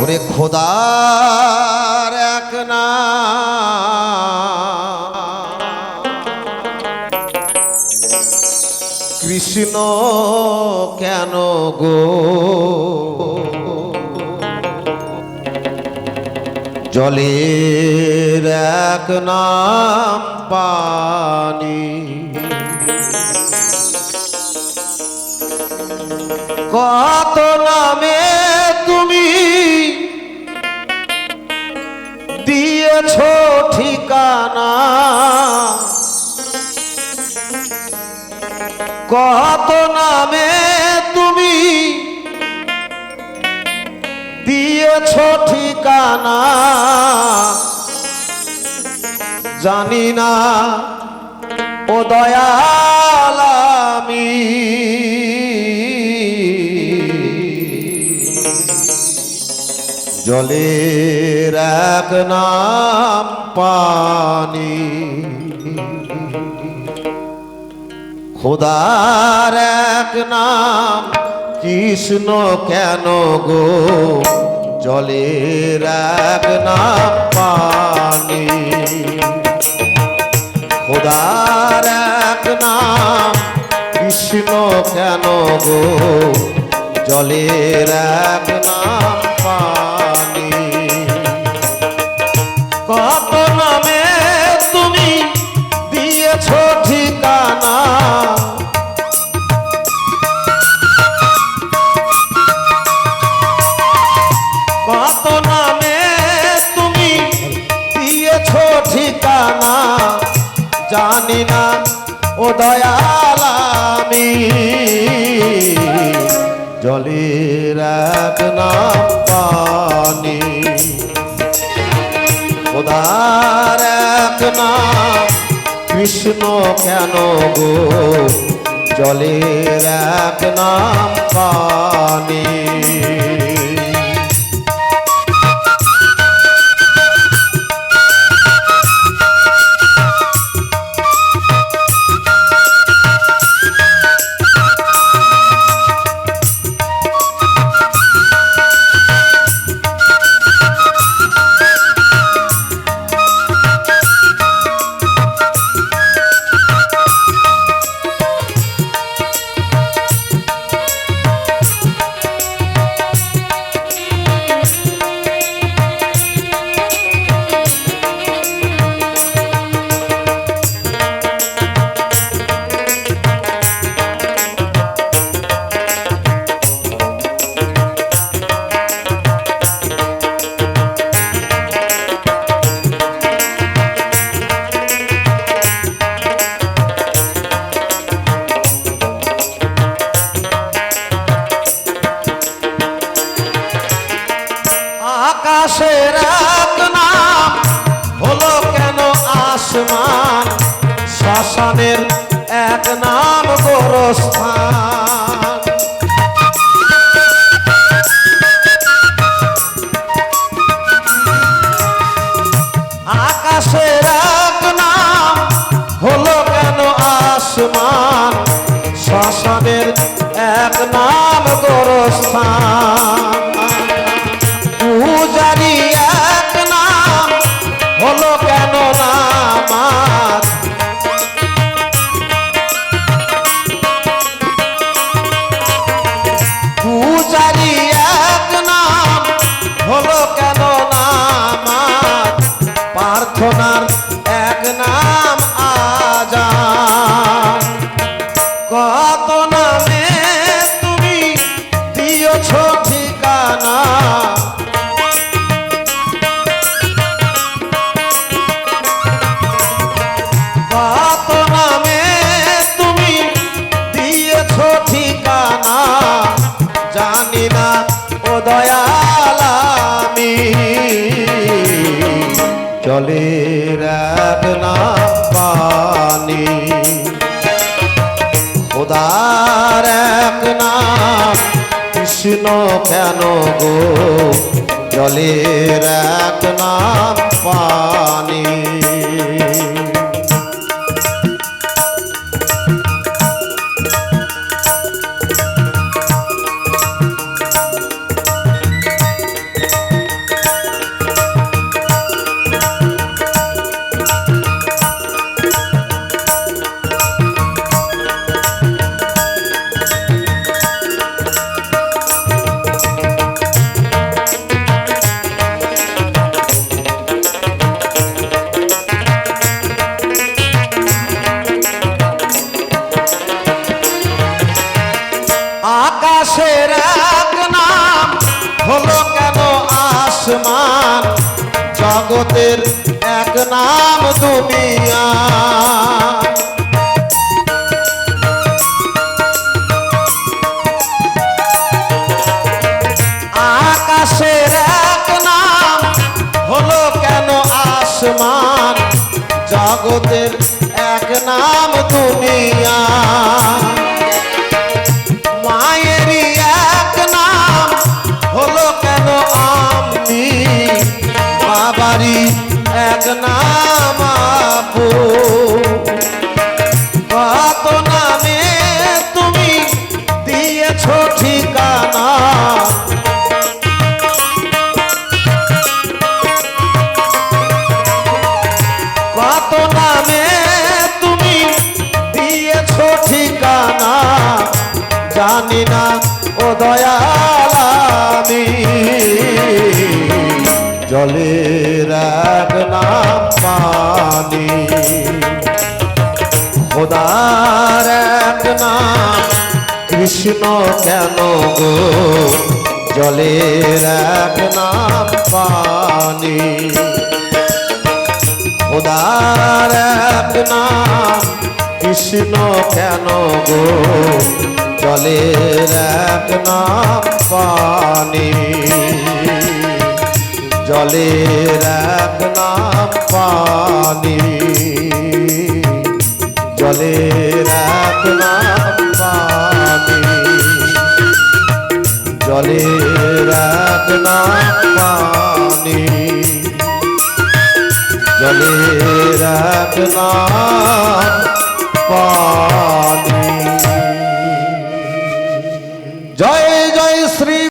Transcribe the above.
ওরে খোদার এক না কৃষ্ণ কেন গো? জলের এক নাম পানি। কত নামে তুমি দিয়েছ ঠিকানা। কত নামে তুমি দিয়েছ ঠিকানা। জানি না ও দয়াল আমি। জলের এক নাম পানি। খোদার এক নাম কৃষ্ণ কেন গো? জলের এক নাম পানি। খোদার এক নাম কৃষ্ণ কেন গো? জলের এক নাম পানি। ও দয়াল আমি। জলের এক নাম পানি খোদার এক নাম, কৃষ্ণ কেন গো? জলের এক নাম পানি আকাশের এক নাম হলো কেন আসমান? শ্মশানের এক নাম গোরস্থান। দিয়েছ ঠিকানা? জানি না ও দয়াল আমি। চলে এক নাম পানি। খোদার এক নাম কৃষ্ণ কেন গো? জলের এক নাম পানি। আসমান জগতের এক নাম দুনিয়া। আকাশের এক নাম হলো কেন আসমান? জগতের এক নাম দুনিয়া। বাবারই এক নাম কত নামে তুমি দিয়েছ ঠিকানা। কত নামে তুমি দিয়েছ ঠিকানা। জানি না ও দয়াল জলের এক নাম পানি। খোদার এক নাম, কৃষ্ণ কেন গো? জলের এক নাম পানি। খোদার এক নাম, কৃষ্ণ কেন গো? জলের এক নাম পানি। জলে এক নাম পানি। জলে এক নাম পানি। জলে এক নাম পানি। জলে এক নাম পানি। জয়